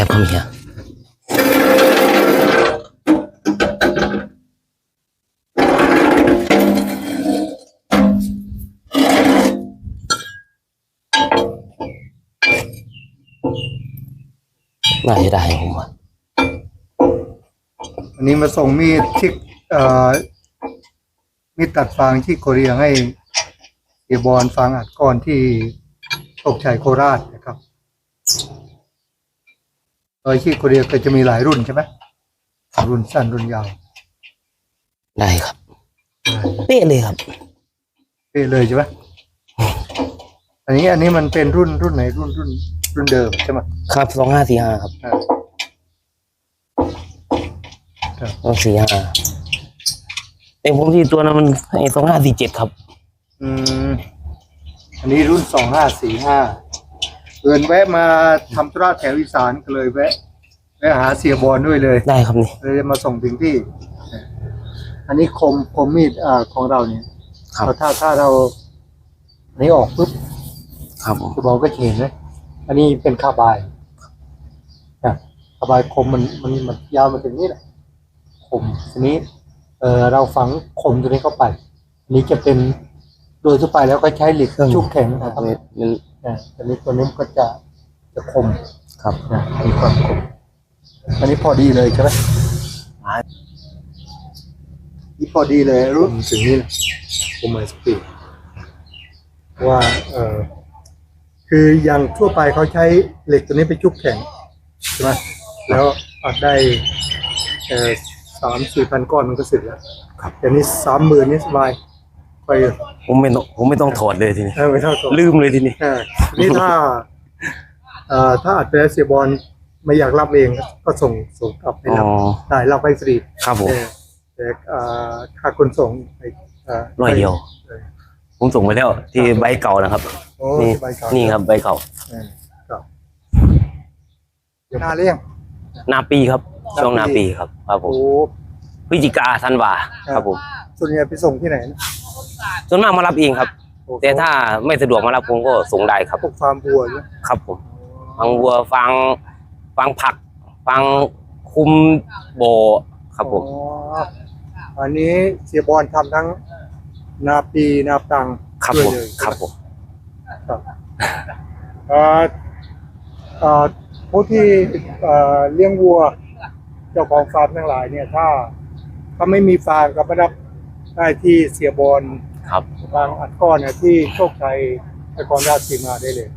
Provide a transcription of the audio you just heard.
ซ่บครับเฮียน่าจะได้ผมว่าอันนี้มาส่งมีดชิกเอ่อมีดตัดฟางที่โคเรียให้เสียบอลฟางอัดก้อนที่โชคชัยโคราชนะครับ โดยที่โคเรียก็จะมีหลายรุ่นใช่ไหมรุ่นสั้นรุ่นยาวได้ครับ เป๊ะเลยครับ เป๊ะเลยใช่ไหมอันนี้อันนี้มันเป็นรุ่นรุ่นไหนรุ่นรุ่นรุ่นเดิมใช่ไหมครับสองห้าสี่ห้าครับอ่าครับสองสี่ห้าแต่ผมที่ตัวนั้นมันไอ้สองห้าสี่เจ็ดครับ อืมอันนี้รุ่นสองห้าสี่ห้า เอินแวะมาทำธุระแถวอีสานก็เลยแวะแวะหาเสียบอลด้วยเลยได้ครับนี่เลยมาส่งถึงที่ อันนี้คมคมมีดอ่าของเราเนี่ยครับถ้าถ้าเราอันนี้ออกปุ๊บครับผมเสียบอลก็จะเห็นเลยอันนี้เป็นคาบายนะคาบายคมมันมันมันยาวมาถึงนี่แหละคมทีนี้ เออเราฝังคมตัวนี้เข้าไป อันนี้จะเป็นโดยทั่วไปแล้วก็ใช้เหล็กชุบแข็งนะครับมั นมันนะอันนี้ตัวนี้มันก็จะจะคมครับนะมีความคมอันนี้พอดีเลยใช่ไหมนี่พอดีเลยรู้ถึงนี่นะผมหมายสปีดว่าเออคืออย่างทั่วไปเขาใช้เหล็กตัวนี้ไปชุบแข็งใช่ไหมแล้วอัดได้เออสามสี่พันก้อนมันก็เสร็จแล้วครับแต่นี้สามหมื่นนี่สบาย ไปผมไม่ต้องผมไม่ต้องถอดเลยทีนี้ เออไม่เท่าตัวลืมเลยทีนี้อ่านี่ถ้าเอ่อถ้าอัดไปแล้วเสียบอลไม่อยากรับเองก็ส่งส่งกลับให้อ๋รับอได้รับไปฟรีครับผมแต่แต่เอ่อค่าขนส่งไปเร้อยเดียวเออผมส่งไปแล้วที่ใบเก่านะครับ โอ้นี่ใบขาวนี่ครับใบเก่า เออครับเดี๋ยวหน้าเลี้ยง นาปีครับ ช่วงนานาปีปีครับ ครับผโอ้มพฤศจิกาธันวาครับผมส่วนใหญ่ไปส่งที่ไหนนะ ส่วนมากมารับเองครับโอ้แต่ถ้าไม่สะดวกมารับผมก็ส่งได้ครับพวกฟาร์มบัวใช่ไหมครับผมฟังวัวฟังฟังผักฟังคุมโบครับผมอ๋ออันนี้เสียบอลทำทั้งนาปีนาตังครับด้วยผมเลยครับผมครับเอ่อเอ่อผู้ที่เอ่อเลี้ยงวัว เจ้าของฟาร์มทั้งหลายเนี่ย ถ้าถ้าไม่มีฟาร์มก็มารับได้ที่เสียบอล ครับบางอัดก้อนเนี่ยที่โชคชัยนครราชสีมาได้เลย